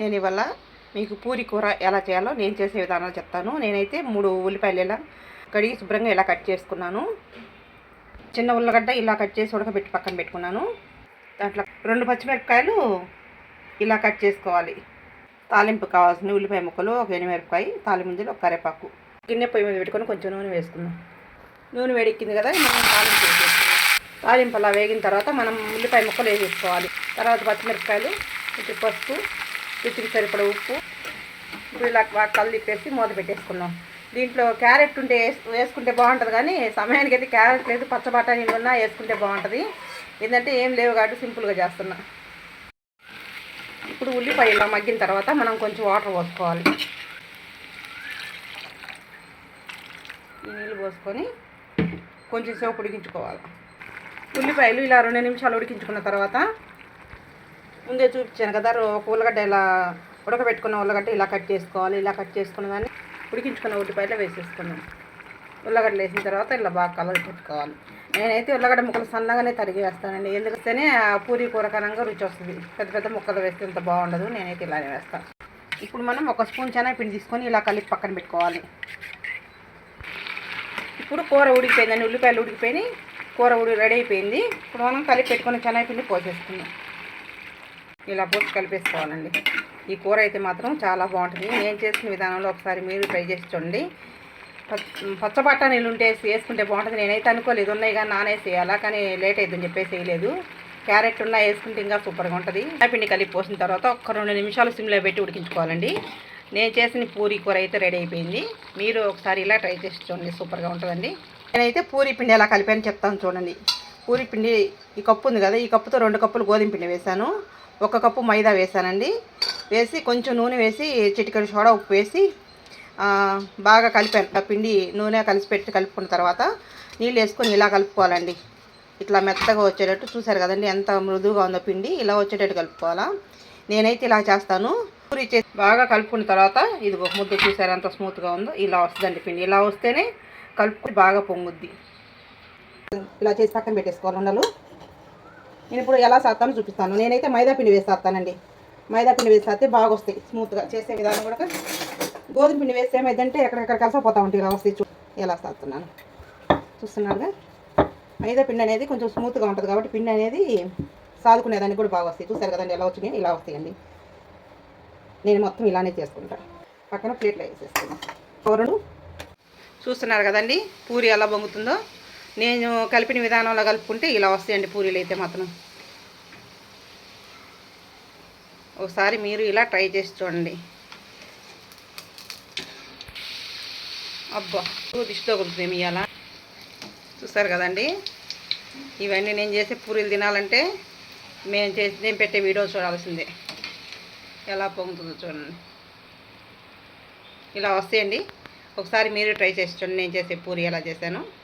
నేను ఇవాళ మీకు పూరి కూర ఎలా చేయాలో నేను చేసే విధానాలు చెప్తాను. నేనైతే మూడు ఉల్లిపాయలు ఇలా కడిగి శుభ్రంగా ఇలా కట్ చేసుకున్నాను. చిన్న ఉల్లగడ్డ ఇలా కట్ చేసి ఉడకబెట్టి పక్కన పెట్టుకున్నాను. దాంట్లో రెండు పచ్చిమిరపకాయలు ఇలా కట్ చేసుకోవాలి. తాలింపు కావాల్సిన ఉల్లిపాయ ముక్కలు ఒక ఎనిమిరపకాయ తాలింపుంజలు ఒక కరేపాకు గిన్నె పొయ్యి మీద పెట్టుకొని కొంచెం నూనె వేసుకుందాం. నూనె వేడెక్కింది కదా మనం తాలింపు వేసేసుకుందాం. తాలింపు అలా వేగిన తర్వాత మనం ఉల్లిపాయ ముక్కలు వేసేసుకోవాలి. తర్వాత పచ్చిమిరపకాయలు కొంచెం పసుపు రుచికి సరిపడ ఉప్పు. ఇప్పుడు ఇలా బాగా కళ్ళు తిప్పేసి మూత పెట్టేసుకున్నాం. దీంట్లో క్యారెట్ ఉంటే వేసుకుంటే బాగుంటుంది కానీ సమయానికి అయితే క్యారెట్ లేదు పచ్చ బఠానీలు ఉన్నా వేసుకుంటే బాగుంటుంది. ఏంటంటే ఏం లేవు కాబట్టి సింపుల్గా చేస్తున్నా. ఇప్పుడు ఉల్లిపాయ ఇలా మగ్గిన తర్వాత మనం కొంచెం వాటర్ పోసుకోవాలి. ఈ నీళ్ళు పోసుకొని కొంచెం సేపు ఉడికించుకోవాలి. ఉల్లిపాయలు ఇలా రెండు నిమిషాలు ఉడికించుకున్న తర్వాత ముందే చూపించాను కదా ఒక ఉల్లగడ్డ ఇలా ఉడకబెట్టుకున్న ఉల్లగడ్డ ఇలా కట్ చేసుకోవాలి ఇలా కట్ చేసుకున్న దాన్ని ఉడికించుకున్న ఉల్లిపాయలు వేసేసుకున్నాం ఉల్లగడ్డలు వేసిన తర్వాత ఇలా బాగా కలర్ పెట్టుకోవాలి. నేనైతే ఉల్లగడ్డ ముక్కలు సన్నగానే తరిగి వేస్తానండి. ఎందుకంటేనే ఆ పూరి కూరకరంగా రుచి వస్తుంది. పెద్ద పెద్ద ముక్కలు వేస్తే అంత బాగుండదు నేనైతే ఇలానే వేస్తాను ఇప్పుడు మనం ఒక స్పూన్ పిండి తీసుకొని ఇలా కలిపి పక్కన పెట్టుకోవాలి. ఇప్పుడు కూర ఉడికిపోయిందండి ఉల్లిపాయలు ఉడికిపోయి కూర ఉడి రెడీ అయిపోయింది. ఇప్పుడు మనం కలిపి పెట్టుకున్న పిండి పోసేసుకుందాం. ఇలా పోసి కలిపేసుకోవాలండి. ఈ కూర అయితే మాత్రం చాలా బాగుంటుంది. నేను చేసిన విధానంలో ఒకసారి మీరు ట్రై చేసి చూడండి. పచ్చ- పచ్చ బఠానీలు ఉంటే వేసి వేసుకుంటే బాగుంటుంది. నేనైతే అనుకోలేదు. ఉన్నాయి కానీ నానేసేయాలా? కానీ లేట్ అవుతుందని చెప్పేసి వేయలేదు. క్యారెట్ ఉన్నా వేసుకుంటే ఇంకా సూపర్గా ఉంటుంది. పిండి కలిపి పోసిన తర్వాత ఒక రెండు నిమిషాలు సిమ్లో పెట్టి ఉడికించుకోవాలండి. నేను చేసిన పూరి కూర అయితే రెడీ అయిపోయింది. మీరు ఒకసారి ఇలా ట్రై చేసి చూడండి. సూపర్గా ఉంటుందండి. నేనైతే పూరి పిండి ఎలా కలిపాను చెప్తాను చూడండి. పూరి పిండి ఈ కప్పు ఉంది కదా ఈ కప్పుతో రెండు కప్పులు గోధుమ పిండి వేశాను. ఒక కప్పు మైదా వేసానండి వేసి కొంచెం నూనె వేసి చిటికెడు సోడా ఉప్పు వేసి బాగా కలిపాను. ఆ పిండి నూనె కలిసి పెట్టి కలుపుకున్న తర్వాత నీళ్ళు వేసుకొని ఇలా కలుపుకోవాలండి. ఇట్లా మెత్తగా వచ్చేటట్టు చూసారు కదండి ఎంత మృదువుగా ఉందో పిండి. ఇలా వచ్చేటట్టు కలుపుకోవాలా. నేనైతే ఇలా చేస్తాను. పూరి చేసి బాగా కలుపుకున్న తర్వాత ఇదిగో ముద్ద చూసారు ఎంత స్మూత్గా ఉందో ఇలా వస్తుందండి పిండి. ఇలా వస్తేనే కలుపుకొని బాగా పొంగుద్ది. ఇలా చేసి పక్కన పెట్టేసుకోవాలి ఉండలు. నేను ఇప్పుడు ఎలా చేస్తానో చూపిస్తాను. నేనైతే మైదా పిండి వేసేస్తానండి మైదా పిండి వేసేస్తే బాగా వస్తాయి స్మూత్గా చేసే విధానం కూడా. గోధుమ పిండి వేస్తే ఏమైందంటే ఎక్కడెక్కడ కలిసిపోతా ఉంటాయి ఇలా వస్తాయి చూ ఎలా చేస్తున్నాను చూస్తున్నారుగా? మైదా పిండి అనేది కొంచెం స్మూత్గా ఉంటుంది కాబట్టి పిండి అనేది సాదుకునేదానికి కూడా బాగా వస్తాయి. చూసారు కదండి ఎలా వచ్చినాయి? ఇలా వస్తాయండి. నేను మొత్తం ఇలానే చేసుకుంటాను పక్కన ప్లేట్లో వేసేస్తాను కూరను చూస్తున్నారు కదండి? పూరి ఎలా బొంగుతుందో? నేను కలిపిన విధానంలో కలుపుకుంటే ఇలా వస్తాయండి పూరీలు అయితే మాత్రం. ఒకసారి మీరు ఇలా ట్రై చేసి చూడండి. అబ్బా దిష్టితో కుడుతుంది ఇవాళ. చూస్తారు కదండి? ఇవన్నీ నేను చేసే పూరీలు తినాలంటే మేము చేసి నేను పెట్టే వీడియో చూడాల్సిందే. ఎలా పొంగుతుందో చూడండి. ఇలా వస్తాయండి. ఒకసారి మీరు ట్రై చేసి చూడండి. నేను చేసే పూరి ఎలా చేశాను.